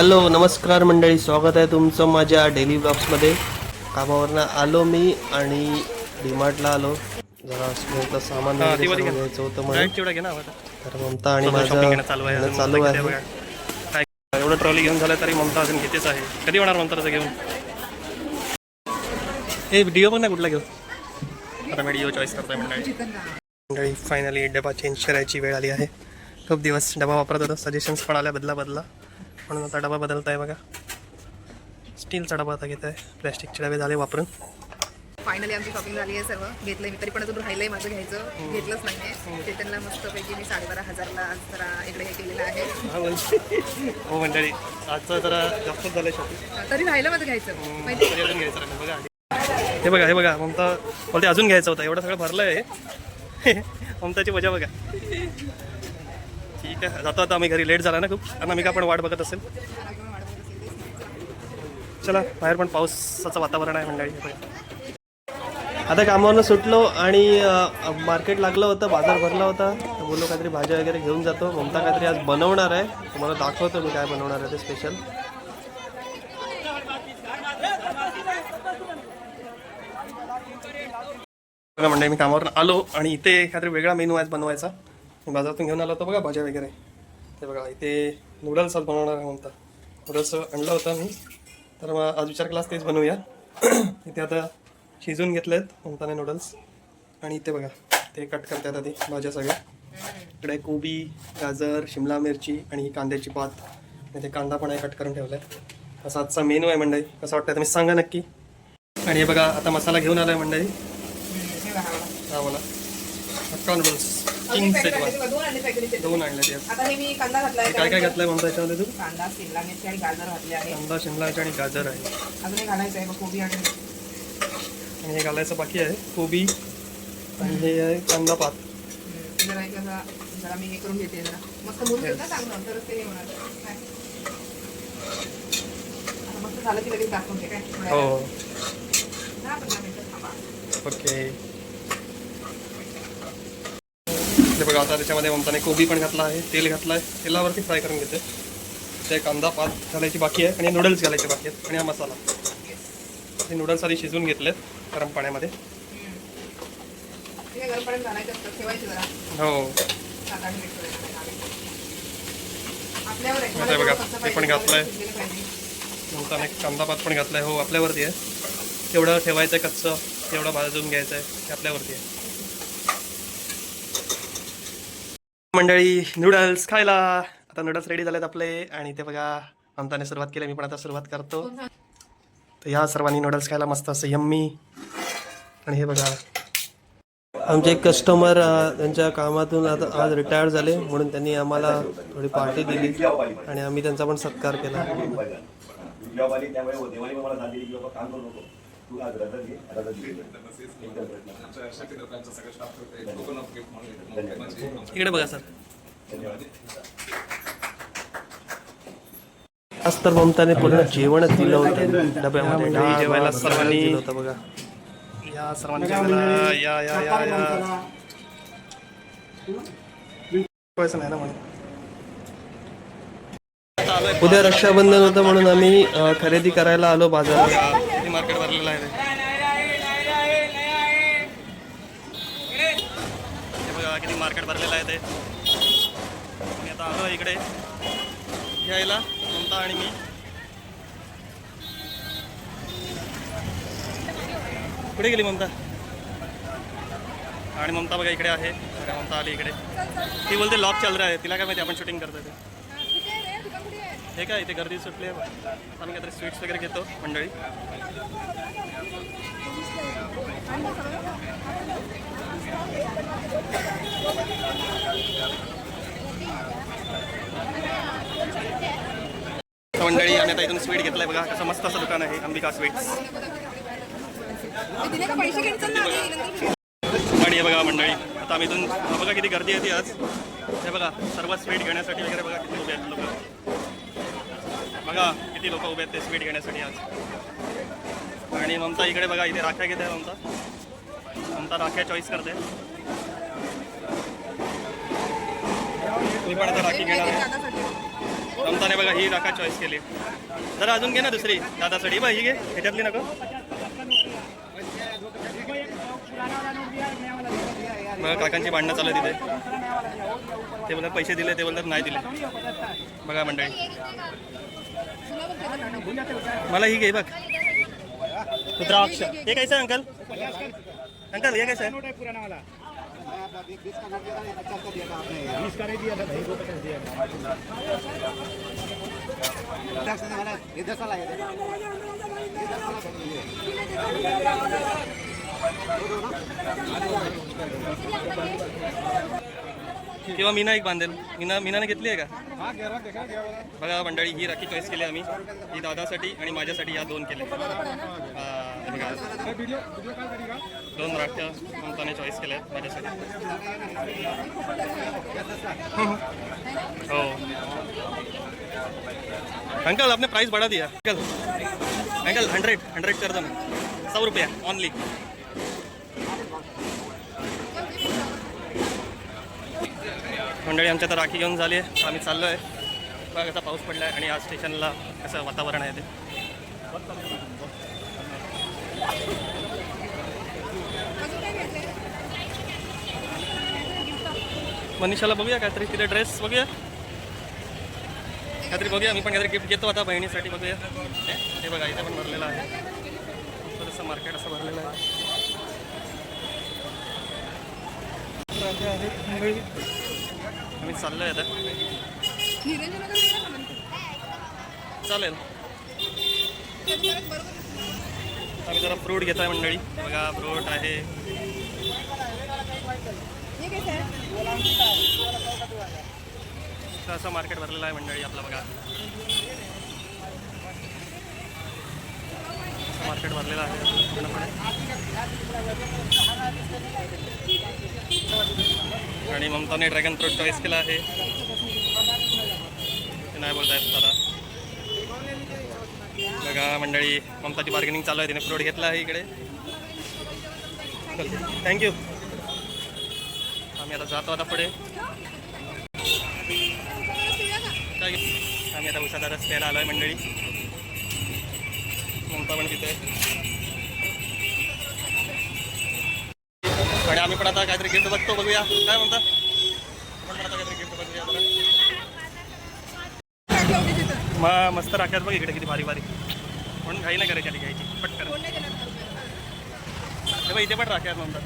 Hello नमस्कार मंडळी स्वागत आहे तुमचं माझ्या डेली ब्लॉग्समध्ये कामावरनं आलो मी आणि डीमार्टला आलो. जरा स्कूलचं सामान. घ्यायचं होतं मला. तर ममता आणि माझं चालू आहे एवढं ट्रॉली घेऊन झालं तरी ममता अजून घेतेच आहे. कधी होणार ममता तसं घेऊन? हे व्हिडिओ पण नाही कुठला घेऊ. आता मी व्हिडिओ चॉईस करतोय मंडळी. मंडळी फायनली डबा चेंज करायची वेळ आली आहे. खूप दिवस डबा वापरत होतो. सजेशन्स पण आल्या बदला बदला. म्हणून आता डबा बदलत आहे बघा. स्टीलचा डबा आता घेत आहे प्लॅस्टिकचे डबे झाले वापरून. फायनली आमची शॉपिंग झाली आहे सर्व. घेतलंय मी तरी पण अजून राहिलंय माझं घ्यायचं. घेतलंच नाहीये. ते त्यांना मस्तपैकी मी साडेबारा हजारला आज जरा इकडे हे केलेलं आहे. हा बोल. हो मंडळी. आजचं जरा जास्तच झालं शॉपिंग तरी राहिलं माझं घ्यायचं. माहिती बघा आधी. हे बघा हे बघा. ममता बोलते अजून घ्यायचं होतं. एवढं सगळं भरलं आहे ममताची मजा बघा. ठीक आहे. जातो आता आम्ही घरी. लेट झाला ना खूप. आणि आम्ही का पण वाट बघत असेल. चला बाहेर पण पावसाचं वातावरण आहे मंडळी. आता कामावरनं सुटलो आणि मार्केट लागलं होतं बाजार भरला होता. तर बोललो काहीतरी भाज्या वगैरे घेऊन जातो. ममता काहीतरी आज बनवणार आहे. तुम्हाला दाखवतो मी काय बनवणार आहे ते स्पेशल बघा मंडळी मी कामावर आलो आणि इथे काहीतरी वेगळा मेनू आज बनवायचा. बाजारातून घेऊन आला होतो बघा भाज्या वगैरे. ते बघा इथे नूडल्स आज बनवणार आहे म्हणता. नूडल्स आणलं होतं मी. तर मग आज विचार केलास तेच बनवूया. इथे आता शिजून घेतलेत म्हणताना नूडल्स आणि इथे बघा ते कट करतात आधी भाज्या सगळ्या. इकडे कोबी गाजर शिमला मिरची आणि कांद्याची पात. ते कांदा पण आहे कट करून ठेवला आहे असा आजचा मेनू आहे मंडळी. कसं वाटतं तुम्ही सांगा नक्की. आणि हे बघा आता मसाला घेऊन आला आहे मंडळी. हा बोला नूडल्स किंग सेट दोन आणले पॅकेटचे दोन आणले ते आता हे मी कांदा घातलाय काय काय घातलंय म्हणतो याच्यामध्ये तू? कांदा शिमला मिरची आणि गाजर घातले आहे. कांदा शिमला मिरची आणि गाजर आहे. अजून हे घालायचं आहे कोबी आणि आणि हे घालायचं बाकी आहे कोबी आणि हे आहे कांदा पात. जरा एक जरा मी हे करून घेते जरा. मस्त मुरून घेतलं चांगलं तरच ते हे होणार. मस्त झालं की लगेच दाखवते काय? हो वेळात. दहा पंधरा मिनिटं थांबा. ओके. ते बघा आता त्याच्यामध्ये ममताने कोबी पण घातला आहे तेल घातलं आहे तेलावरती फ्राय करून घेते. ते कांदा पात घालायची बाकी आहे आणि नूडल्स घालायचे बाकी आहेत आणि हा मसाला. हे नूडल्स आधी शिजवून घेतलेत गरम पाण्यामध्ये. आहे हो. आहे. बघा, ते पण घातलंय. एक कांदा पात पण घातलाय हो आपल्यावरती आहे. तेवढं ठेवायचं आहे कच्चं तेवढं भाजून घ्यायचं आहे ते आपल्यावरती आहे. मंडळी नूडल्स खायला. आता नूडल्स रेडी झालेत आपले. आणि ते बघा आमताने सुरुवात केली. मी पण आता सुरुवात करतो. तर या सर्वांनी नूडल्स खायला मस्त असं यम्मी आणि हे बघा. आमचे एक कस्टमर त्यांच्या कामातून आता आज रिटायर्ड झाले. म्हणून त्यांनी आम्हाला थोडी पार्टी दिली. आणि आम्ही त्यांचा पण सत्कार केला. तू आज रजा घे रजा घे. एकदम प्रयत्न इकडे बघा सर. धन्यवाद. आज तर ममताने पूर्ण जेवण दिलं होतं. डब्यामध्ये डाळ, जेवायला सर्वांनी- दिलं होतं बघा. या सर्वांनी जेवायला या या या या. पैसा नाही ना म्हणून उद्या रक्षाबंधन होतं म्हणून आम्ही अ, खरेदी करायला आलो बाजारात. मार्केट भरलेलं आहे ते. बघा किती मार्केट भरलेलं आहे ते. मी आता आलो इकडे. घ्यायला ममता आणि मी. कुठे गेली ममता? आणि ममता बघा इकडे आहे. ममता आली इकडे. ती बोलते लॉक चाल रहा आहे तिला काय माहिती आपण शूटिंग करतोय ते. हे काय इथे गर्दी सुटली आहे? आम्ही काहीतरी स्वीट्स वगैरे घेतो मंडळी. मंडळी आम्ही आता इथून स्वीट घेतलंय बघा कसं मस्त असं दुकान आहे अंबिका स्वीट्स. बघा का बघा मंडळी आता आम्ही इथून बघा किती गर्दी येते आज. हे बघा सर्व स्वीट घेण्यासाठी वगैरे बघा किती आहेत लोक. बघा किती लोक उभे आहेत ते स्वीट घेण्यासाठी आज. आणि ममता इकडे बघा इथे राख्या घेते ममता. ममता राख्या चॉईस करते. मी पण आता राखी घेणार आहे. ममताने बघा ही राखा चॉईस केली. जरा अजून घे ना दुसरी दादासाठी. बघ ही घे. ह्याच्यातली नको. बघा काकांची भांडणं चालू आहे तिथे ते बोलतात पैसे दिले ते बोलतात नाही दिले. बघा मंडळी. मला ही घे बघ. द्राक्ष हे कैसे आहे अंकल? अंकल हे कैसे आहे किंवा मीना एक बांधेल. मीना मीनाने घेतली आहे का? बघा मंडळी ही राखी चॉईस केली आम्ही. ही दादासाठी आणि माझ्यासाठी या दोन केले दोन राख्या ममताने चॉईस केल्या माझ्यासाठी. हो. अंकल आपने प्राइस बढ़ा दिया. अंकल अंकल हंड्रेड हंड्रेड कर दो ना. सौ रुपया ऑनली मंडळी आमच्या तर राखी घेऊन झाली आहे. आम्ही चाललो आहे. बघा कसा पाऊस पडला आहे आणि आज स्टेशनला कसं वातावरण आहे ते. मनीषाला बघूया काहीतरी तिथे ड्रेस बघूया. काहीतरी बघूया. मी पण काहीतरी गिफ्ट घेतो आता बहिणीसाठी बघूया. हे हे बघा इथे पण भरलेलं आहे. थोडंसं मार्केट असं भरलेलं आहे. आम्ही चाललो आहे आता. चालेल. आम्ही जरा फ्रूट घेतोय मंडळी. बघा फ्रूट आहे. असं मार्केट भरलेलं आहे मंडळी आपलं बघा. मार्केट भरलेलं आहे. पूर्णपणे आणि ममताने ड्रॅगन फ्रूट चॉईस केला आहे. ते नाही बोलतायत दादा. बघा मंडळी ममताची बार्गेनिंग चालू आहे तिने फ्रूट घेतला आहे इकडे. थँक्यू आम्ही आता जातो आता पुढे. आम्ही आता उसाचा रस्त्याला आलो आहे मंडळी. ममता पण तिथे. आणि आम्ही पण आता काहीतरी गिफ्ट बघतो बघूया. काय म्हणता? आपण पण आता काहीतरी गिफ्ट बघूया बघा मग मस्त राख्यात बघ इकडे किती भारी भारी. म्हणून घाई नाही करायची आधी घ्यायची पटकन. बघ इथे पण राख्यात म्हणतात.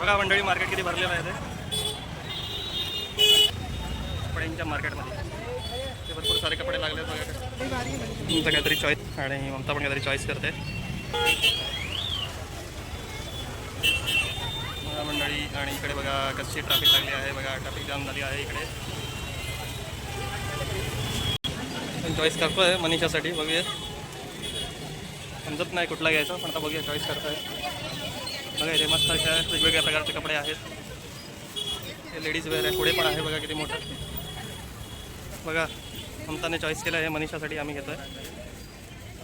बघा मंडळी मार्केट किती भरलेलं आहे ते. कपड्यांच्या मार्केटमध्ये ते भरपूर सारे कपडे लागले आहेत बघा तुमचं काहीतरी चॉईस आणि ममता पण काहीतरी चॉईस करते बघा मंडळी आणि इकडे बघा कशी ट्रॅफिक लागली आहे बघा ट्रॅफिक जाम झाली आहे इकडे. चॉईस करतोय मनीषासाठी बघूया. समजत नाही कुठला घ्यायचा पण आता बघूया चॉईस करतोय. बघा इथे मस्त अशा वेगवेगळ्या प्रकारचे कपडे आहेत. हे लेडीज वेअर आहे. पुढे पण आहे बघा किती मोठं. बघा ममताने चॉईस केलं आहे मनीषासाठी आम्ही घेतोय.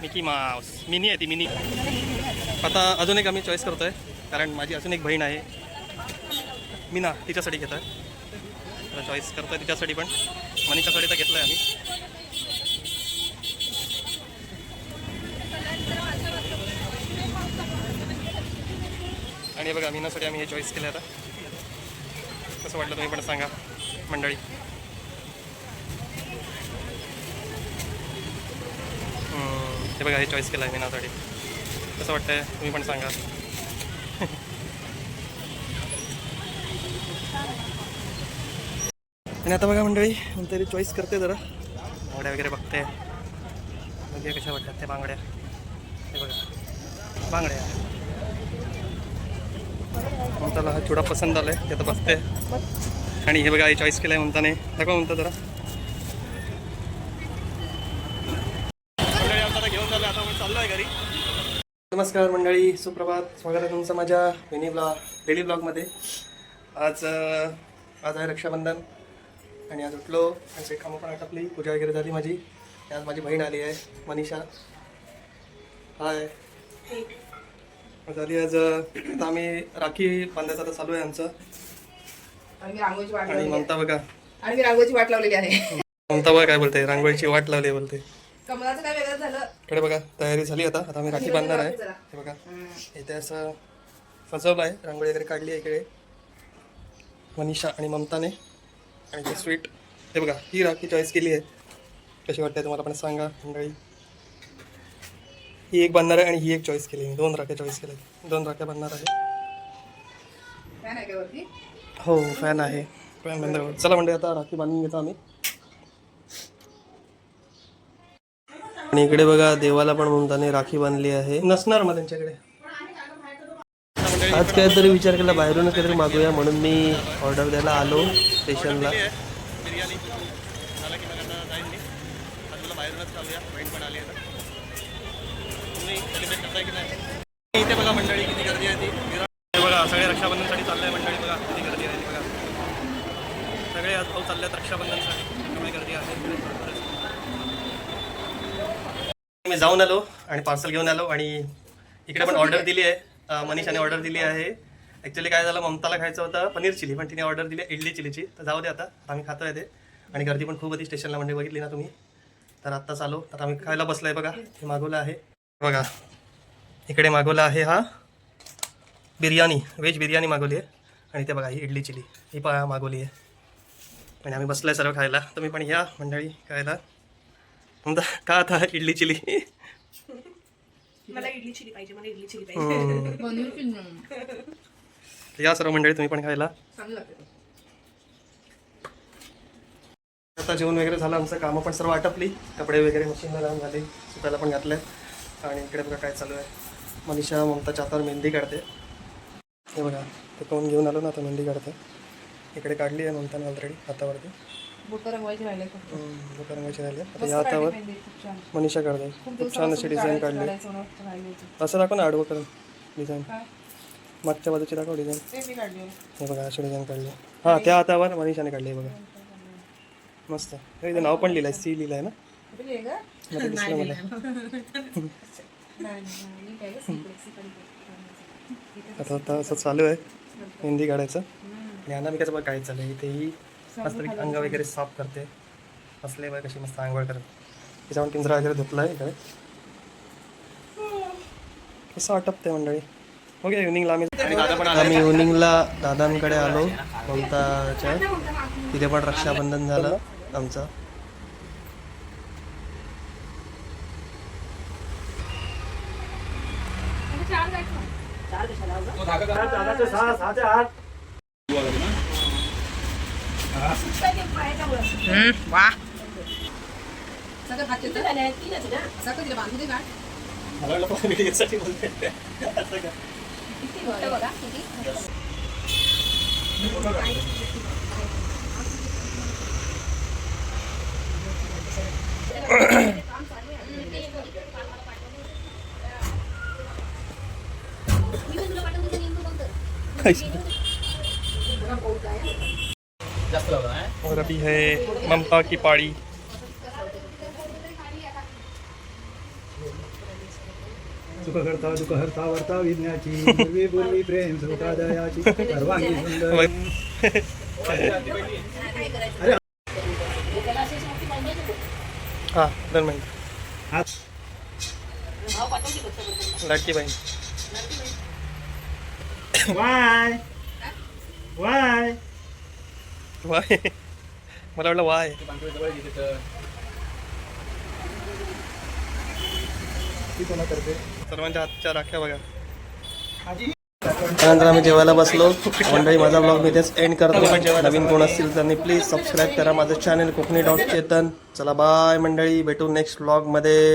मिकी माऊस मिनी आहे ती मिनी आता अजून एक आम्ही चॉईस करतोय कारण माझी अजून एक बहीण आहे. मीना तिच्यासाठी घेत आहे त्याला चॉईस करतोय तिच्यासाठी पण. मनीषासाठी तर घेतलं आहे आम्ही. आणि हे बघा मीनासाठी आम्ही हे चॉईस केलं आता. कसं वाटलं तुम्ही पण सांगा मंडळी. हे बघा हे चॉईस केलं आहे मीनासाठी. कसं वाटतंय? तुम्ही पण सांगा. आणि आता बघा मंडळी तरी चॉईस करते जरा. बांगड्या वगैरे बघते. बघूया कशा वाटतात त्या बांगड्या. हे बघा. बांगड्या. ममताला हा चुडा पसंत आलाय ते आता बघते. आणि हे बघा हे चॉईस केलंय ममताने. दाखवा म्हणता जरा. आता घेऊन आता आहे घरी. नमस्कार मंडळी सुप्रभात. स्वागत आहे तुमचं माझ्या मिनी ब्लॉग डेली ब्लॉगमध्ये आज आज आहे रक्षाबंधन. आणि आज उठलो आणि कामं पण आटपली. पूजा वगैरे झाली माझी. आज माझी बहीण आली आहे मनीषा. हाय झाली आज आता आम्ही राखी बांधायचं आता चालू आहे आमचं. आणि मी रांगोळीची वाट आणि लावलेली आहे. ममता बघा. आणि मी रांगोळीची वाट लावलेली आहे. ममता बघा काय बोलते रांगोळीची वाट लावली आहे बोलते. कमलाचं काय वेगळं झालं? इकडे बघा तयारी झाली आता. आता आम्ही राखी बांधणार आहे. हे बघा. इथे असं सजवलं आहे रांगोळी वगैरे काढली आहे इकडे. मनीषा आणि ममताने. आणि ते स्वीट हे बघा ही राखी चॉईस केली आहे. कशी वाटते तुम्हाला पण सांगा मंडळी. ही एक बांधणार आहे आणि ही एक चॉईस केली आहे. दोन राख्या चॉईस केल्या दोन राख्या बांधणार आहे. हो फॅन आहे. फॅन बंद चला म्हणजे आता राखी बांधून घेतो आम्ही. आणि इकडे बघा देवाला पण ममताने राखी बांधली आहे. नसणार मग त्यांच्याकडे. आज काहीतरी विचार केला बाहेरून काहीतरी मागूया म्हणून मी ऑर्डर द्यायला आलो. स्टेशनला. बिर्याणी. झालं की मग जाईन मी. बाजूला बाहेरूनच खाऊया. बहीण पण आली आता. तुम्ही सेलिब्रेट करताय की नाही? इथे बघा मंडळी किती गर्दी आहे ती. बघा सगळे रक्षाबंधनसाठी चाललंय मंडळी बघा. किती गर्दी आहे ती बघा. सगळे आज भाऊ चालले आहेत रक्षाबंधनसाठी गर्दी आहे. मी जाऊन आलो आणि पार्सल घेऊन आलो आणि इकडे पण ऑर्डर दिली आहे. मनीषाने ऑर्डर दिली आहे. ॲक्च्युली काय झालं ममताला खायचं होतं पनीर चिली पण तिने ऑर्डर दिली इडली चिलीची. तर जाऊ दे आता आम्ही खातोय ते. आणि गर्दी पण खूप होती स्टेशनला म्हणजे बघितली ना तुम्ही. तर आत्ताच आलो. तर आम्ही खायला बसलोय बघा. हे मागवलं आहे. बघा. इकडे मागवलं आहे हा बिर्याणी व्हेज बिर्याणी मागवली आहे. आणि ते बघा ही इडली चिली ही पा मागवली आहे. आणि आम्ही बसलोय सर्व खायला. तुम्ही पण या मंडळी खायला. म्हणता का आता इडली चिली? मला इडली चिली पाहिजे मला इडली चिली हम्म. या सर्व मंडळी तुम्ही पण खायला. आता जेवण वगैरे झालं आमचं कामं पण सर्व आटपली. कपडे वगैरे मशीनला लावून झाले सुकायला पण घातले आणि इकडे बघा काय चालू आहे. मनीषा ममता चातावर मेहंदी काढते. हे बघा ते कोण घेऊन आलो ना आता मेहंदी काढते. इकडे काढली आहे ममताने ऑलरेडी हातावरती. रंगवायची राहिले आता या हातावर मनीषा काढते. खूप छान अशी डिझाईन काढली. असं दाखव ना आडवं करून. डिझाईन? मागच्या बाजूची दाखव डिझाईन. हे बघा अशी डिझाईन काढली हां त्या हातावर मनीषाने काढली आहे बघा. मस्त. हे इथं नाव पण लिहिलं आहे सी लिहिलं आहे ना? मध्ये दिसलं मला. आता आता असं चालू आहे मेहंदी काढायचं. आणि अनामिकाचं बघ काय चालू आहे इथे ही मस्त अंग वगैरे साफ करते. असले बघ कशी मस्त आंघोळ करत. तिच्यावर पिंजरा वगैरे धुतला आहे इकडे. कसं आटपते मंडळी? ओके इव्हनिंगला आम्ही आणि दादा पण आम्ही इव्हनिंगला दादांकडे आलो. ममताच्या तिथे पण रक्षाबंधन झालं आमचं. वा. सगळं हात येतं? सगळं तिला बांधू दे का? यासाठी बोलते किती बघा, किती? और अभी है ममता की पाड़ी सुखकर्ता करता वर्ता विज्ञाची पूर्वी पूर्वी प्रेम सुखा दयाची सर्वांगी सुंदर हा दोन minute Ladki Bahin Y Y Y मला वाटलं वाय ती कोणा करते सर्वांच्या हातच्या राख्या बघा. त्यानंतर आम्ही जेवायला बसलो. मंडळी माझा ब्लॉग मी इथेच एंड करतो नवीन कोण असतील त्यांनी प्लीज सबस्क्राईब करा. माझं चॅनल कोकणी डॉट चेतन. चला बाय मंडळी. भेटू नेक्स्ट ब्लॉगमध्ये